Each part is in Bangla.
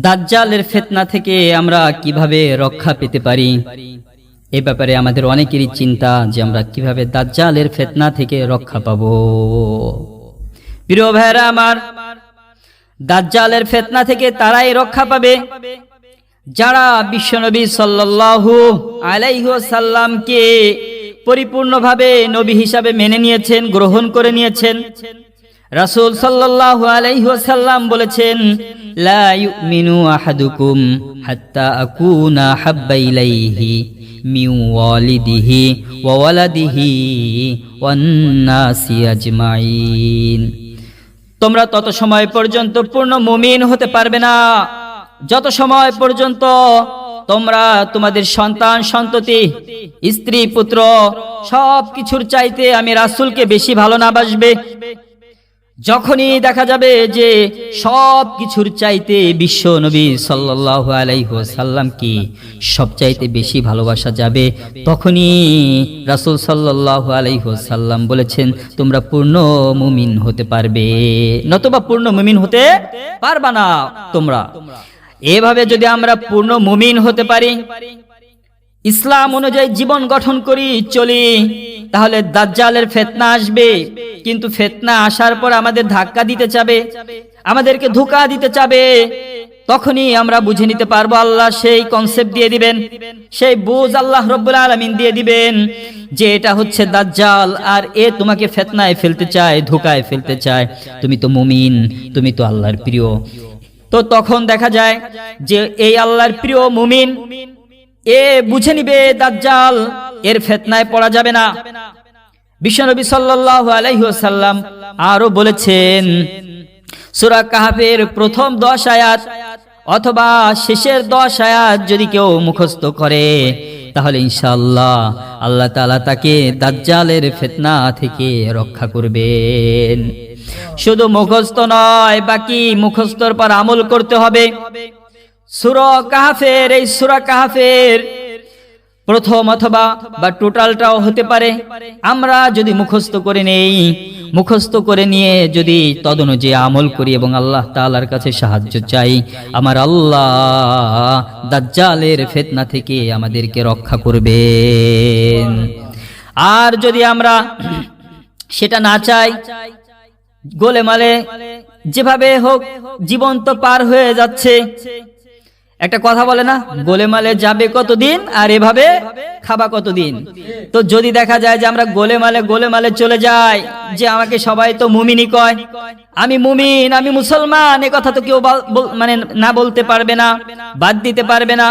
দাজ্জালের ফেতনা থেকে আমরা কীভাবে রক্ষা পেতে পারি? এ ব্যাপারে আমাদের অনেকেরই চিন্তা যে আমরা কীভাবে দাজ্জালের ফেতনা থেকে রক্ষা পাব। প্রিয় ভাইরা আমার, দাজ্জালের ফেতনা থেকে তারাই রক্ষা পাবে। যারা বিশ্বনবী সাল্লাল্লাহু আলাইহি সাল্লামকে পরিপূর্ণভাবে নবী হিসাবে মেনে নিয়েছেন, গ্রহণ করে নিয়েছেন, রাসূল সাল্লাল্লাহু আলাইহি ওয়াসাল্লাম বলেছেন তোমরা তত সময় পর্যন্ত পূর্ণ মুমিন হতে পারবে না। যত সময় পর্যন্ত তোমরা তোমাদের সন্তান, সন্ততি, স্ত্রী, পুত্র সব কিছুর চাইতে আমি রাসূলকে বেশি ভালো না বাসবে যখনই দেখা যাবে যে সব কিছুর চাইতে বিশ্ব নবী সাল্লাল্লাহু আলাইহি ওয়াসাল্লাম কি সব চাইতে বেশি ভালোবাসা যাবে? তখনই রাসূল সাল্লাল্লাহু আলাইহি ওয়াসাল্লাম বলেছেন, তোমরা পূর্ণ মুমিন হতে পারবে। নতুবা পূর্ণ মুমিন হতে পারবা না তোমরা। এভাবে যদি আমরা পূর্ণ মুমিন হতে পারি ইসলাম অনুযায়ী জীবন গঠন করি, চলি, তাহলে দাজ্জালের ফেতনা আসবে। কিন্তু ফেতনা আসার পর আমাদের ধাক্কা দিতে চাবে, আমাদেরকে ধোকা দিতে চাবে। তখনই আমরা বুঝে নিতে পারব আল্লাহ সেই কনসেপ্ট দিয়ে দিবেন, সেই বুঝ আল্লাহ রব্বুল আলমিন দিয়ে দিবেন যে এটা হচ্ছে দাজ্জাল আর এ তোমাকে ফেতনায় ফেলতে চায়, ধোকায় ফেলতে চায়। তুমি তো মুমিন, তুমি তো আল্লাহর প্রিয়। তো তখন দেখা যায় যে এই আল্লাহর প্রিয় মুমিন এ বুঝে নিবে দাজ্জাল, এর ফেতনায় পড়া যাবে না। বিশ্বনবী সাল্লাল্লাহু আলাইহি ওয়াসাল্লাম আরও বলেছেন, সূরা কাহাফের প্রথম 10 আয়াত অথবা শেষের 10 আয়াত যদি কেউ মুখস্থ করে, তাহলে ইনশাআল্লাহ আল্লাহ তাআলা তাকে দাজ্জালের ফিতনা থেকে রক্ষা করবেন। শুধু মুখস্থ নয়, বাকি মুখস্থর পর আমল করতে হবে। সুরা কাহাফের, এই সুরা কাহাফের প্রথম অথবা বা টোটালটাও হতে পারে। আমরা যদি মুখস্থ করে নেই, মুখস্থ করে নিয়ে যদি তদনুযায়ী আমল করি এবং আল্লাহ তাআলার কাছে সাহায্য চাই, আমার আল্লাহ দাজ্জালের ফেতনা থেকে আমাদেরকে রক্ষা করবেন। আর যদি আমরা সেটা না চাই, গোলেমালে যেভাবে হোক জীবন তো পার হয়ে যাচ্ছে একটা কথা বলে না, গোলেমালে যাবে কতদিন আর এভাবে খাবা কতদিন? তো যদি দেখা যায় যে আমরা গোলেমালে গোলেমালে চলে যাই, যে আমাকে সবাই তো মুমিনই কয়, আমি মুমিন, আমি মুসলমান, এ কথা তো কেউ মানে না বলতে পারবে না, বাদ দিতে পারবে না।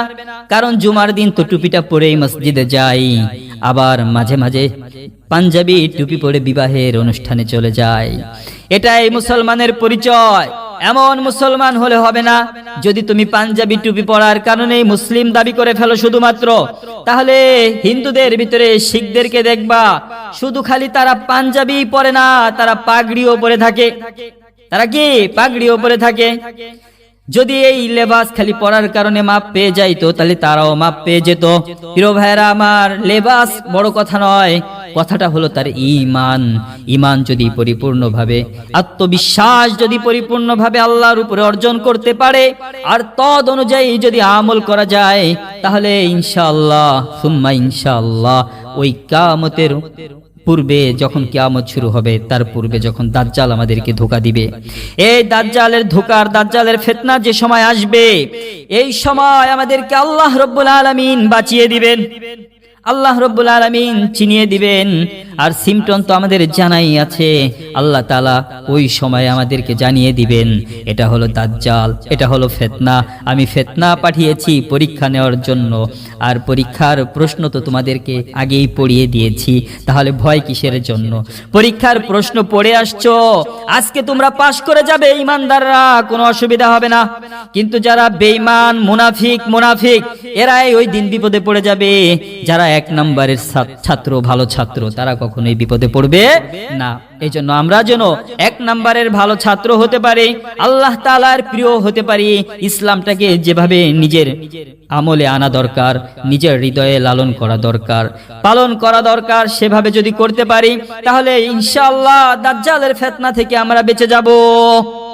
কারণ জুমার দিন তো টুপিটা পরেই মসজিদে যাই, আবার মাঝে মাঝে পাঞ্জাবি টুপি পরে বিবাহের অনুষ্ঠানে চলে যায় এটাই মুসলমানের পরিচয়। এমন মুসলমান হলে হবে না। যদি তুমি পাঞ্জাবি টুপি পরার কারণেই মুসলিম দাবি করে ফেলো শুধুমাত্র, তাহলে হিন্দুদের ভিতরে শিখদেরকে দেখবা, শুধু খালি তারা পাঞ্জাবি পরে না, তারা পাগড়িও পরে থাকে। তারা কি পাগড়িও পরে থাকে? যদি এই লেবাস খালি পরার কারণে মাপ পেয়ে যাইতো, তাহলে তারাও মাপ পেয়ে যেত। প্রিয় ভাইরা আমার লেবাস বড় কথা নয় কথাটা হলো তার ইমান ইমান যদি পরিপূর্ণভাবে, আত্মবিশ্বাস যদি পরিপূর্ণভাবে আল্লাহর উপরে অর্জন করতে পারে, আর তদ অনুযায়ী যদি আমল করা যায়, তাহলে ইনশাআল্লাহ, সুম্মা ইনশাআল্লাহ, ওই কামতের পূর্বে যখন কিয়ামত শুরু হবে, তার পূর্বে যখন দাজ্জাল আমাদেরকে ধোকা দিবে। এই দাজ্জালের ধোকার দাজ্জালের ফেতনা যে সময় আসবে, এই সময় আমাদেরকে আল্লাহ রব্বুল আলামিন বাঁচিয়ে দিবেন। আল্লাহ রব্বুল আলামিন চিনিয়ে দিবেন। আর সিমটন তো আমাদের জানাই আছে। আল্লাহ তালা ওই সময় আমাদেরকে জানিয়ে দিবেন, এটা হলো দাজ্জাল, এটা হলো ফেতনা। আমি ফেতনা পাঠিয়েছি পরীক্ষা নেওয়ার জন্য। আর পরীক্ষার প্রশ্ন তো তোমাদেরকে আগেই পড়িয়ে দিয়েছি, তাহলে ভয় কিসের জন্য? পরীক্ষার প্রশ্ন পড়ে আসছো, আজকে তোমরা পাশ করে যাবে ইমানদাররা, কোনো অসুবিধা হবে না। কিন্তু যারা বেঈমান, মুনাফিক মুনাফিক, এরাই ওই দিন বিপদে পড়ে যাবে। যারা এক নম্বরের ছাত্র ভালো ছাত্র, তারা কখনোই বিপদে পড়বে না। এই জন্য আমরা যেন এক নম্বরের ভালো ছাত্র হতে পারি, আল্লাহ তালার প্রিয় হতে পারি, ইসলামটাকে যেভাবে নিজের আমলে আনা দরকার, নিজের হৃদয়ে লালন করা দরকার, পালন করা দরকার, সেভাবে যদি করতে পারি, তাহলে ইনশাআল্লাহ দাজ্জালের ফেতনা থেকে আমরা বেঁচে যাব।